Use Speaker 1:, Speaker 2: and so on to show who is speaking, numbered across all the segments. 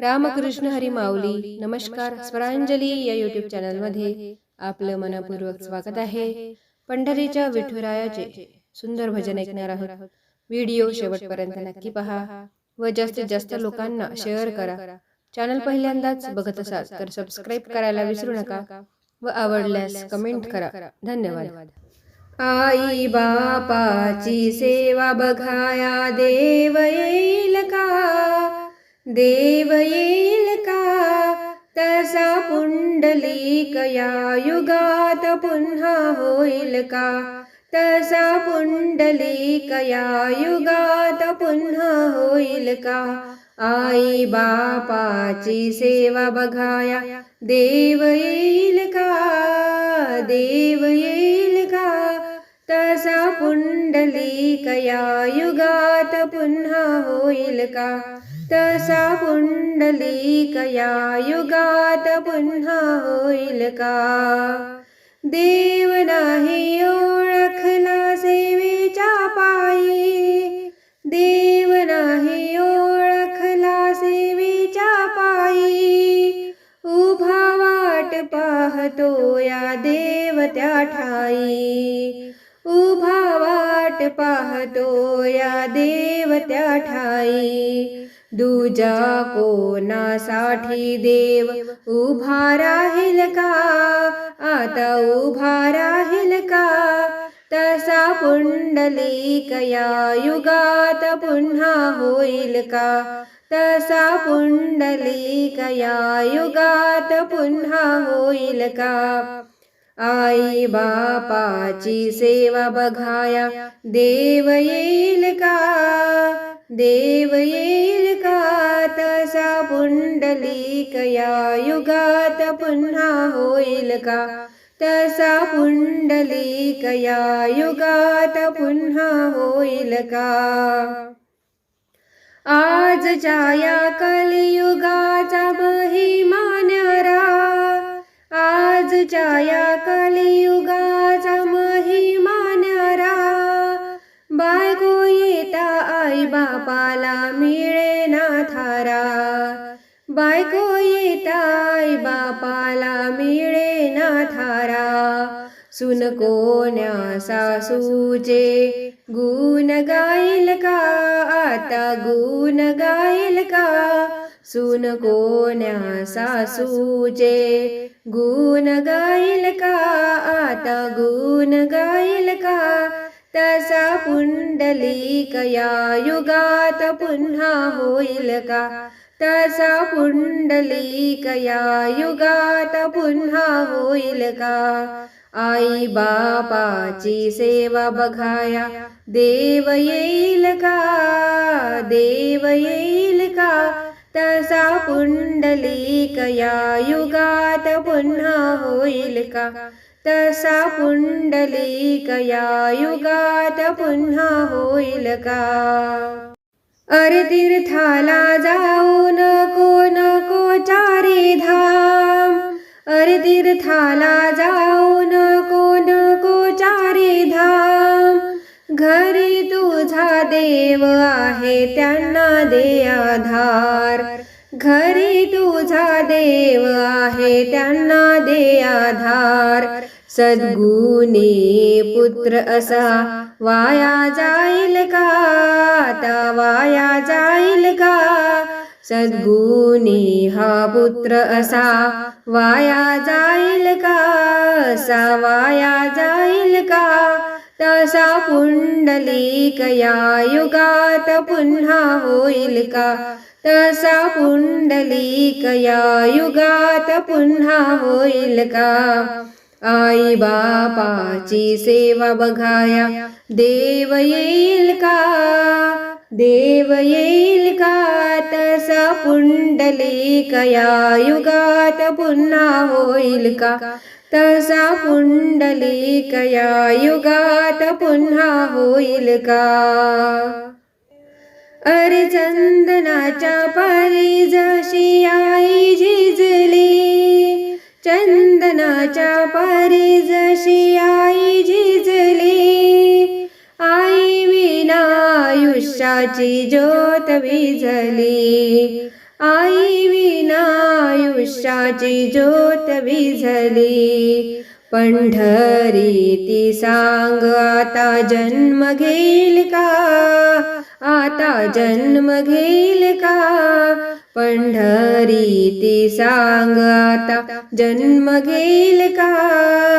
Speaker 1: रामकृष्ण हरी माऊली नमस्कार स्वरांजली या यूट्यूब चॅनलमध्ये आपलं मनपूर्वक स्वागत आहे. पंढरीच्या विठुरायाचे सुंदर भजन ऐकणार आहोत. व्हिडिओ शेवटपर्यंत नक्की पहा व जास्तीत जास्त लोकांना शेअर करा. चॅनल पहिल्यांदाच बघत असाल तर सबस्क्राईब करायला विसरू नका व आवडल्यास कमेंट करा. धन्यवाद. आई बापाची सेवा बघाया देव येईल का? देव येईल का तसा पुंडलिक या युगात पुन्हा होईल का तसा पुंडलिक या युगात पुन्हा होईल का आई बापाची सेवा बघाया देव येईल का देव येईल का तसा युगात पुन्हा होईल का? तसा पुंडलिक युगात पुन्हा होईल का? देव नाही ओळखला सेवेच्या पायी. देव नाही ओळखला सेवेच्या पायी. उभा वाट पाहतो या देव त्या ठाई. उभा वाट पाहतो या देव त्या ठाई. दुजा कोणासाठी देव उभा राहील का? आता उभा राहील का? तसा पुंडलिक या युगात पुन्हा होईल का? तसा पुंडलिक या युगात पुन्हा होईल का? आई बापाची सेवा बघाया. देव येईल का? देव येईल का? तसा पुंडलिक या युगात पुन्हा होईल का? तसा पुंडलिक या युगात पुन्हा होईल का? आजच्या या कलियुगाचा महिमा आजच्या या कलियुगाचा महिमा न्यारा बायको येता आई बापाला मिळे ना थारा। बायको येता आई बापाला मिळे ना थारा। सुन कोण्या सासूचे गुण गाईल का? आता गुण गाईल का? सुन कोण्या सासूचे? गुण गाईल का? आता गुण गाईल का? तसा पुंडलिक या युगात पुन्हा होईल का? तसा पुंडलिक या युगात पुन्हा होईल का? आई बापाची सेवा बघाया. देव येईल का? देव येईल का? तसा पुंडलिक या युगात पुन्हा होईल का? तसा पुंडलिक या युगात पुन्हा होईल का? अरे तीर्थाला जाऊ नको देव आहे त्यांना दे आधार. घरी तुझा देव आहे त्यांना दे आधार. सद्गुणी पुत्र असा वाया जाईल का? आता वाया जाईल का? सद्गुणी हा पुत्र असा वाया जाईल का? असा वाया जाईल का? तसा पुंडलिक युगात पुन्हा होईल का? तसा पुंडलिकया युगात पुन्हा होईल का? आई बापाची सेवा बघाया देव येईल का? देव येईल का? तसा पुंडलिक युगात पुन्हा होईल का? तसा पुंडलिकया युगात पुन्हा होईल का? अरे चंदनाच्या पारी जशी आई झिजली. चंदनाच्या पारी जशी आई झिजली. आई विना आयुष्याची ज्योत विझली. आई विना आयुष्याची ज्योत विझली. पंढरी ती सांग आता जन्म घेईल का? आता जन्म घेईल का? पंढरी ती सांग आता जन्म घेईल का?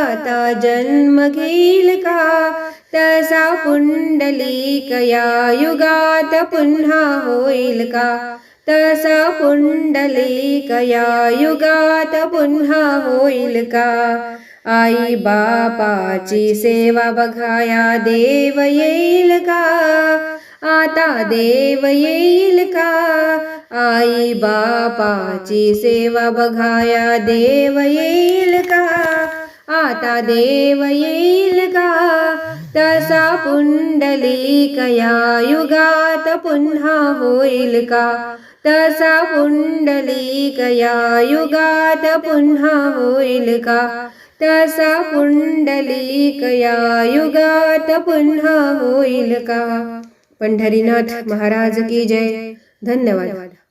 Speaker 1: आता जन्म घेईल का? तसा पुंडलिक या युगात पुन्हा होईल का? तसा पुंडलिकया युगात पुन्हा होईल का? आई बापाची सेवा बघाया देव येईल का? आता देव येईल का? आई बापाची सेवा बघाया देव येईल का? आता देव येईल का? तसा पुंडलिकया युगात पुन्हा होईल का? तसा पुंडलिक या युगात पुन्हा होईल का? तसा पुंडलिक या युगात पुन्हा होईल का? पंढरीनाथ महाराज की जय. धन्यवाद.